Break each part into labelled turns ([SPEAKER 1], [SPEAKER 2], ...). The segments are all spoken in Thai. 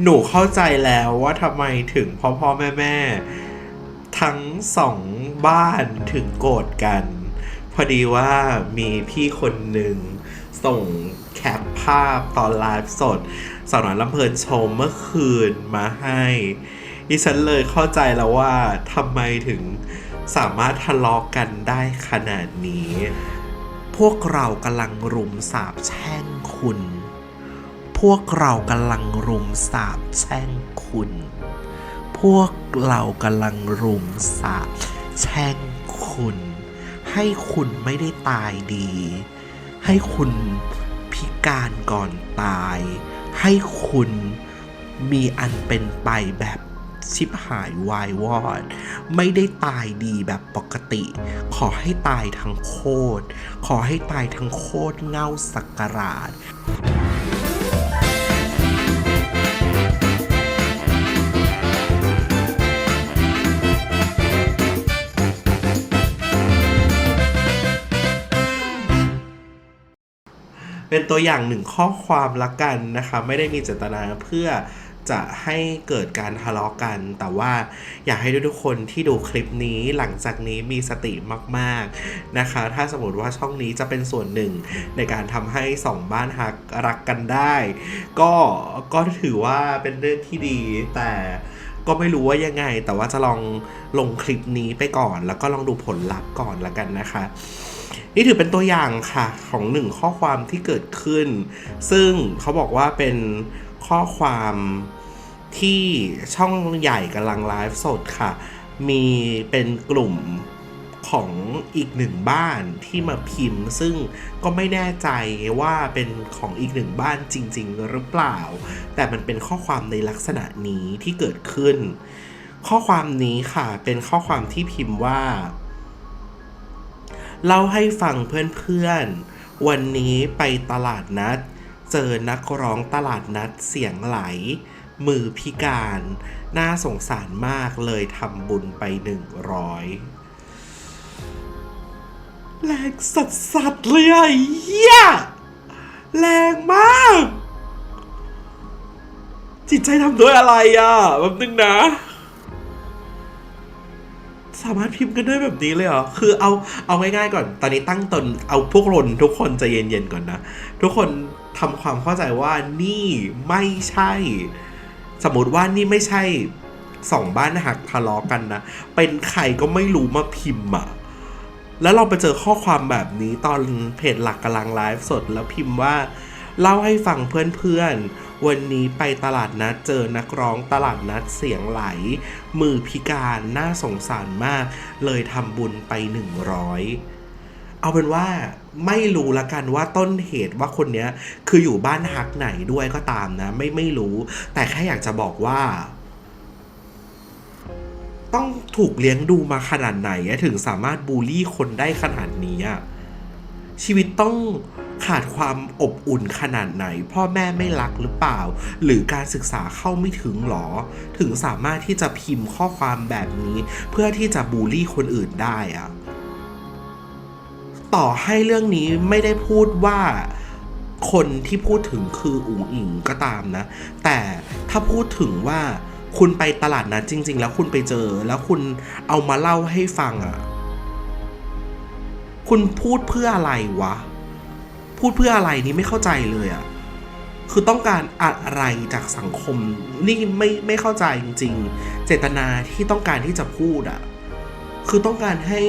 [SPEAKER 1] หนูเข้าใจแล้วว่าทำไมถึงพ่อพ่อแม่แม่ทั้งสองบ้านถึงโกรธกัน พอดีว่ามีพี่คนหนึ่งส่งแคปภาพตอนไลฟ์สดสาวน้อยลำเพลินชมเมื่อคืนมาให้ดิฉันเลยเข้าใจแล้วว่าทำไมถึงสามารถทะเลาะกันได้ขนาดนี้ พวกเรากำลังรุมสาบแช่งคุณ พวกเรากำลังรุมสาบแช่งคุณ พวกเรากำลังรุมสาบแช่งคุณ ให้คุณไม่ได้ตายดี ให้คุณพิการก่อนตาย ให้คุณมีอันเป็นไปแบบชิบหายวายวอด ไม่ได้ตายดีแบบปกติ ขอให้ตายทั้งโคตร ขอให้ตายทั้งโคตรเง่าสักการา เป็นตัวอย่างหนึ่งข้อความละกันนะคะไม่ได้มีเจตนาเพื่อจะให้เกิดการทะเลาะกัน แต่ว่าอยากให้ทุกๆคนที่ดูคลิปนี้หลังจากนี้มีสติมากๆนะคะ ถ้าสมมติว่าช่องนี้จะเป็นส่วนหนึ่งในการทำให้สองบ้านฮักรักกันได้ ก็ก็ถือว่าเป็นเรื่องที่ดีแต่ ก็ไม่รู้ว่ายังไง แต่ว่าจะลองลงคลิปนี้ไปก่อน แล้วก็ลองดูผลลัพธ์ก่อนละกันนะคะ นี่ถือเป็นตัวอย่างค่ะของหนึ่งข้อความที่เกิดขึ้น ซึ่งเขาบอกว่าเป็นข้อความที่ช่องใหญ่กำลังไลฟ์สดค่ะ มีเป็นกลุ่ม ของอีกหนึ่งบ้านที่มาพิมพ์ ซึ่งก็ไม่แน่ใจว่าเป็นของอีกหนึ่งบ้านจริง ๆ หรือเปล่า แต่มันเป็นข้อความในลักษณะนี้ที่เกิดขึ้น ข้อความนี้ค่ะเป็นข้อความที่พิมพ์ว่า เล่าให้ฟังเพื่อนๆ วันนี้ไปตลาดนัด เจอนักร้องตลาดนัดเสียงไหล มือพิการ น่าสงสารมากเลยทำบุญไปหนึ่งร้อย แรงสัสสัสเลยอะเหี้ยแรงมาก จิตใจทำด้วยอะไรอะแบบนึงนะ สามารถพิมพ์กันได้แบบนี้เลยเหรอ คือเอาเอาง่ายๆก่อน ตอนนี้ตั้งตนเอาพวกรนทุกคนใจะเย็นๆก่อนนะ ทุกคนทำความเข้าใจว่านี่ไม่ใช่ สมมติว่านี่ไม่ใช่สองบ้านหักทะเลาะกันนะ เป็นใครก็ไม่รู้มาพิมพ์อะ แล้วเราไปเจอข้อความแบบนี้ตอนเพจหลักกำลังไลฟ์สดแล้วพิมพ์ว่า เล่าให้ฟังเพื่อนๆ วันนี้ไปตลาดนัดเจอนักร้องตลาดนัดเสียงไหล มือพิการน่าสงสารมาก เลยทำบุญไป 100เอาเป็นว่าไม่รู้ละกันว่าต้นเหตุว่าคนเนี้ยคืออยู่บ้านฮักไหนด้วยก็ตามนะ ไม่ไม่รู้ แต่แค่อยากจะบอกว่า ต้องถูกเลี้ยงดูมาขนาดไหนถึงสามารถบูลลี่คนได้ขนาดนี้อะชีวิตต้องขาดความอบอุ่นขนาดไหน พ่อแม่ไม่รักหรือเปล่า หรือการศึกษาเข้าไม่ถึงหรอ ถึงสามารถที่จะพิมพ์ข้อความแบบนี้ เพื่อที่จะบูลลี่คนอื่นได้อะต่อให้เรื่องนี้ไม่ได้พูดว่าคนที่พูดถึงคืออุ๋งอิงก็ตามนะ แต่ถ้าพูดถึงว่า คุณไปตลาดนัดจริง ๆ แล้วคุณไปเจอ แล้วคุณเอามาเล่าให้ฟังอะ คุณพูดเพื่ออะไรวะ พูดเพื่ออะไรนี่ไม่เข้าใจเลยอะ่ะ คือต้องการอะไรจากสังคม นี่ไม่ไม่เข้าใจจริง ๆ เจตนาที่ต้องการที่จะพูดอะ่ะ คือต้องการให้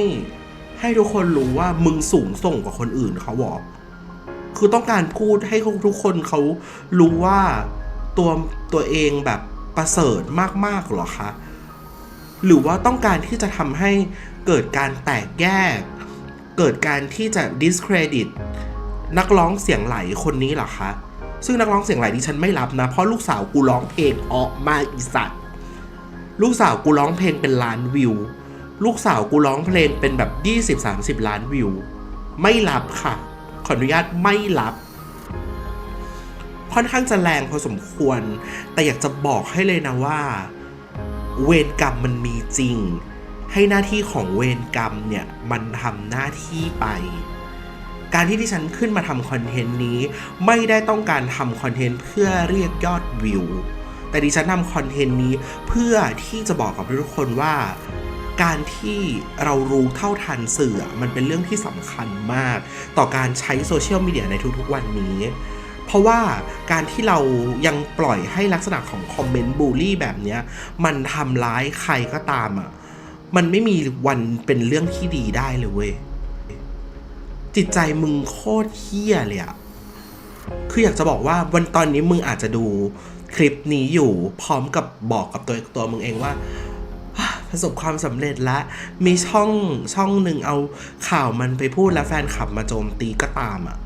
[SPEAKER 1] ให้ทุกคนรู้ว่ามึงสูงส่งกว่าคนอื่นเขาบอกคือต้องการพูดให้ทุกคนเขารู้ว่าตัวตัวเองแบบ ประเสริฐมากๆหรอคะ หรือว่าต้องการที่จะทำให้เกิดการแตกแยก เกิดการที่จะ discredit นักร้องเสียงไหลคนนี้หรอคะ ซึ่งนักร้องเสียงไหลที่ฉันไม่รับนะ เพราะลูกสาวกูร้องเพลงออกมาอีสัตว์ลูกสาวกูร้องเพลงเป็นล้านวิว ลูกสาวกูร้องเพลงเป็นแบบ 20-30 ล้านวิว ไม่รับค่ะ ขออนุญาตไม่รับ ค่อนข้างจะแรงพอสมควร แต่อยากจะบอกให้เลยนะว่า เวรกรรมมันมีจริง ให้หน้าที่ของเวรกรรมเนี่ยมันทำหน้าที่ไป การที่ที่ฉันขึ้นมาทำคอนเทนต์นี้ ไม่ได้ต้องการทำคอนเทนต์เพื่อเรียกยอดวิว แต่ดิฉันทำคอนเทนต์นี้เพื่อที่จะบอกกับทุกคนว่าการที่เรารู้เท่าทันสื่อมันเป็นเรื่องที่สำคัญมาก ต่อการใช้โซเชียลมีเดียในทุกๆวันนี้ เพราะว่าการที่เรายังปล่อยให้ลักษณะของคอมเมนต์บูลลี่แบบเนี้ย มันทำร้ายใครก็ตามอะ มันไม่มีวันเป็นเรื่องที่ดีได้เลยเว้ย จิตใจมึงโคตรเฮี้ยเลยอะคืออยากจะบอกว่าวันตอนนี้มึงอาจจะดูคลิปนี้อยู่พร้อมกับบอกกับตัวตัวมึงเองว่าประสบความสำเร็จแล้วมีช่องช่องหนึ่งเอาข่าวมันไปพูดแล้วแฟนคลับมาโจมตีก็ตามอะ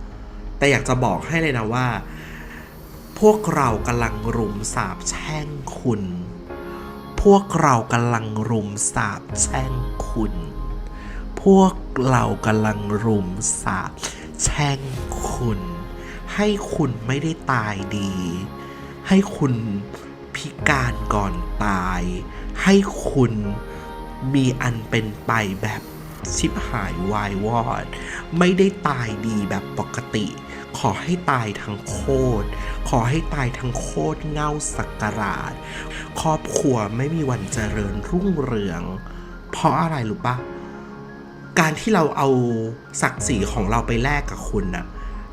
[SPEAKER 1] แต่อยากจะบอกให้เลยนะว่า พวกเรากำลังรุมสาบแช่งคุณ พวกเรากำลังรุมสาบแช่งคุณ พวกเรากำลังรุมสาบแช่งคุณ ให้คุณไม่ได้ตายดี ให้คุณพิการก่อนตาย ให้คุณมีอันเป็นไปแบบชิบหายวายวอด ไม่ได้ตายดีแบบปกติ ขอให้ตายทั้งโคตร ขอให้ตายทั้งโคตรเง่าสักการาชครอบครัวไม่มีวันเจริญรุ่งเรือง เพราะอะไรรู้ปะการที่เราเอาศักดิ์ศรีของเราไปแลกกับคุณน่ะ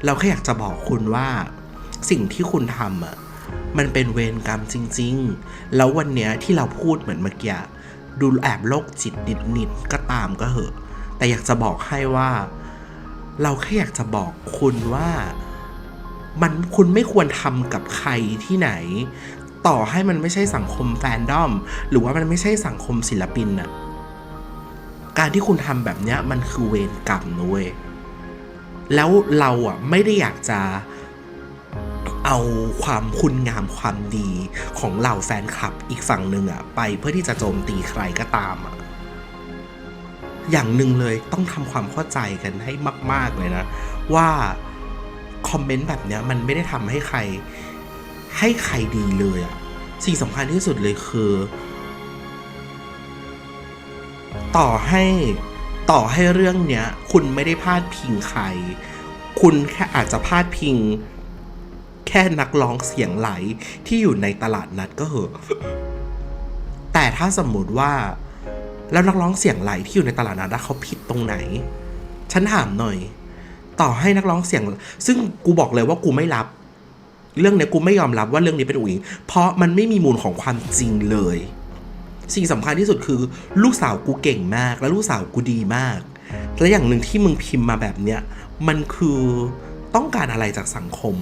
[SPEAKER 1] เราแค่อยากจะบอกคุณว่าสิ่งที่คุณทำอะมันเป็นเวรกรรมจริง ๆ แล้ววันเนี้ยที่เราพูดเหมือนเมื่อกี้ดูแอบโรคจิตนิดๆก็ตามก็เหอะ แต่อยากจะบอกให้ว่า เราแค่อยากจะบอกคุณว่ามันคุณไม่ควรทำกับใครที่ไหน ต่อให้มันไม่ใช่สังคมแฟนดอม หรือว่ามันไม่ใช่สังคมศิลปินน่ะการที่คุณทำแบบเนี้ยมันคือเวรกรรมนะเว้ยแล้วเราอะไม่ได้อยากจะเอาความคุณงามความดีของเหล่าแฟนคลับอีกฝั่งหนึ่งอะไปเพื่อที่จะโจมตีใครก็ตามอะ อย่างหนึ่งเลยต้องทำความเข้าใจกันให้มาก ๆเลยนะ ว่าคอมเมนต์แบบเนี้ยมันไม่ได้ทำให้ใคร ให้ใครดีเลยอะสิ่งสำคัญที่สุดเลยคือ ต่อให้ต่อให้เรื่องเนี้ย คุณไม่ได้พาดพิงใคร คุณแค่อาจจะพาดพิง แค่นักร้องเสียงไหลที่อยู่ในตลาดนัดก็เหอะแต่ถ้าสมมติว่า แล้วนักร้องเสียงไหลที่อยู่ในตลาดนัดเขาผิดตรงไหน ฉันถามหน่อย ต่อให้นักร้องเสียง ซึ่งกูบอกเลยว่ากูไม่รับ เรื่องนี้กูไม่ยอมรับว่าเรื่องนี้เป็นอุ๋งเพราะมันไม่มีมูลของความจริงเลย สิ่งสำคัญที่สุดคือ ลูกสาวกูเก่งมาก และลูกสาวกูดีมาก และอย่างหนึ่งที่มึงพิมพ์มาแบบเนี้ยมันคือต้องการอะไรจากสังคม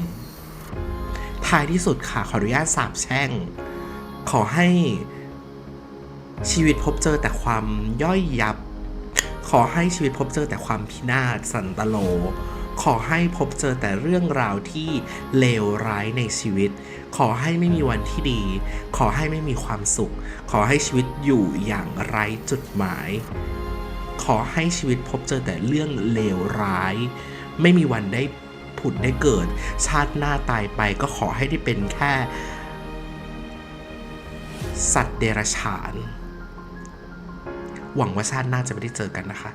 [SPEAKER 1] ท้ายที่สุดค่ะขออนุญาตสาบแช่ง ขอให้ ชีวิตพบเจอแต่ความย่อยยับ ขอให้ชีวิตพบเจอแต่ความพินาศสันตโล ขอให้พบเจอแต่เรื่องราวที่เลวร้ายในชีวิต ขอให้ไม่มีวันที่ดี ขอให้ไม่มีความสุข ขอให้ชีวิตอยู่อย่างไร้จุดหมาย ขอให้ชีวิตพบเจอแต่เรื่องเลวร้าย ไม่มีวันได้ผุดได้เกิด ชาติหน้าตายไปก็ขอให้ได้เป็นแค่สัตว์เดรัจฉาน หวังว่าชาติหน้าจะไม่ได้เจอกันนะคะ